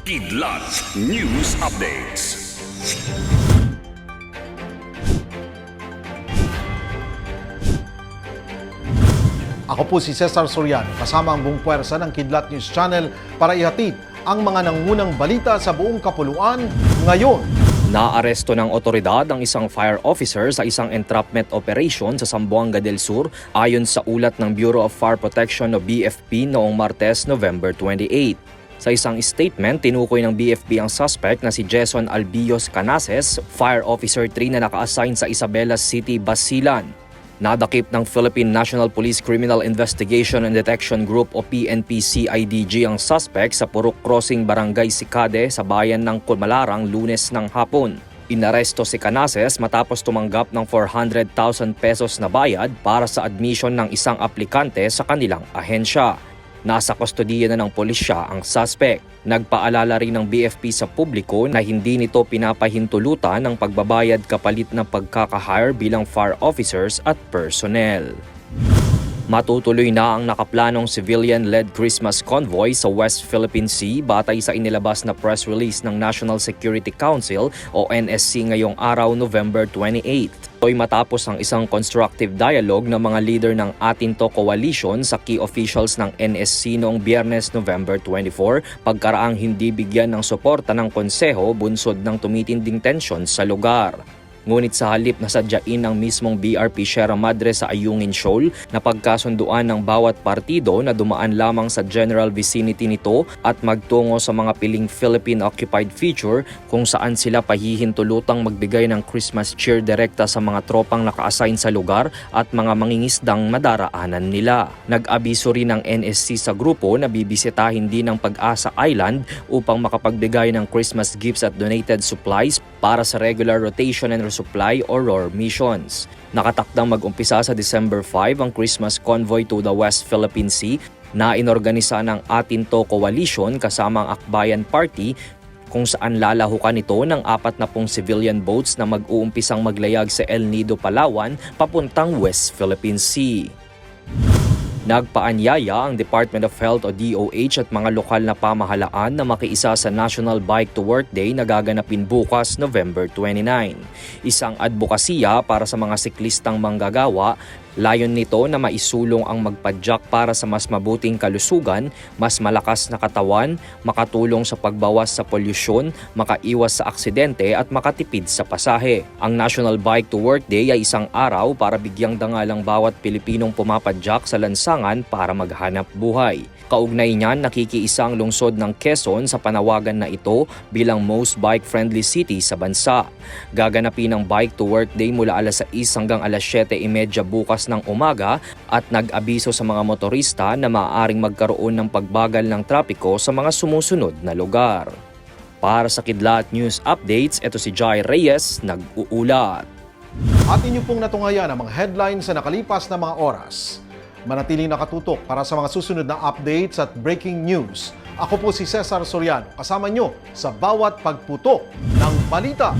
Kidlat News Updates. Ako po si Cesar Soriano, kasama ang buong puwersa ng Kidlat News Channel para ihatid ang mga nangunang balita sa buong kapuluan ngayon. Naaresto ng otoridad ang isang fire officer sa isang entrapment operation sa Zamboanga del Sur ayon sa ulat ng Bureau of Fire Protection o BFP noong Martes, November 28. Sa isang statement, tinukoy ng BFP ang suspect na si Jason Albios Canases, Fire Officer 3 na naka-assign sa Isabela City, Basilan. Nadakip ng Philippine National Police Criminal Investigation and Detection Group o PNP-CIDG ang suspect sa Purok Crossing Barangay Sikade sa bayan ng Kumalarang lunes ng hapon. Inaresto si Canases matapos tumanggap ng 400,000 pesos na bayad para sa admission ng isang aplikante sa kanilang ahensya. Nasa kustodiya na ng pulisya ang suspect. Nagpaalala rin ng BFP sa publiko na hindi nito pinapahintulutan ng pagbabayad kapalit ng pagkakahire bilang fire officers at personnel. Matutuloy na ang nakaplanong civilian-led Christmas convoy sa West Philippine Sea batay sa inilabas na press release ng National Security Council o NSC ngayong araw November 28. Ito'y matapos ang isang constructive dialogue ng mga leader ng Atinto Coalition sa key officials ng NSC noong Biyernes November 24 pagkaraang hindi bigyan ng suporta ng konseho bunsod ng tumitinding tensyon sa lugar. Ngunit sa halip na sadyain ng mismong BRP Sierra Madre sa Ayungin Shoal na pagkasunduan ng bawat partido na dumaan lamang sa general vicinity nito at magtungo sa mga piling Philippine occupied feature kung saan sila pahihintulutang magbigay ng Christmas cheer direkta sa mga tropang naka-assign sa lugar at mga mangingisdang madaraanan nila. Nag-abiso rin ng NSC sa grupo na bibisitahin din ng Pag-asa Island upang makapagbigay ng Christmas gifts at donated supplies para sa regular rotation and resupply or ROR missions. Nakatakdang mag-umpisa sa December 5 ang Christmas convoy to the West Philippine Sea na inorganisa ng Atinto Coalition kasama ang Akbayan Party kung saan lalahukan ito ng apat na pong civilian boats na mag-uumpisang maglayag sa El Nido, Palawan papuntang West Philippine Sea. Nagpaanyaya ang Department of Health o DOH at mga lokal na pamahalaan na makiisa sa National Bike to Work Day na gaganapin bukas November 29. Isang advokasya para sa mga siklistang manggagawa Layon nito na maisulong ang magpadyak para sa mas mabuting kalusugan, mas malakas na katawan, makatulong sa pagbawas sa polusyon, makaiwas sa aksidente at makatipid sa pasahe. Ang National Bike to Work Day ay isang araw para bigyang dangalang bawat Pilipinong pumapadyak sa lansangan para maghanap buhay. Kaugnay niyan, nakikiisa ang lungsod ng Quezon sa panawagan na ito bilang most bike-friendly city sa bansa. Gaganapin ang Bike to Work Day mula alas 6 hanggang alas 7.30 bukas ng umaga at nag-abiso sa mga motorista na maaaring magkaroon ng pagbagal ng trapiko sa mga sumusunod na lugar. Para sa Kidlat News Updates, ito si Jai Reyes, nag-uulat. At inyo pong natungayan ang mga headlines sa nakalipas na mga oras. Manatiling nakatutok para sa mga susunod na updates at breaking news. Ako po si Cesar Soriano, kasama nyo sa bawat pagputok ng balita.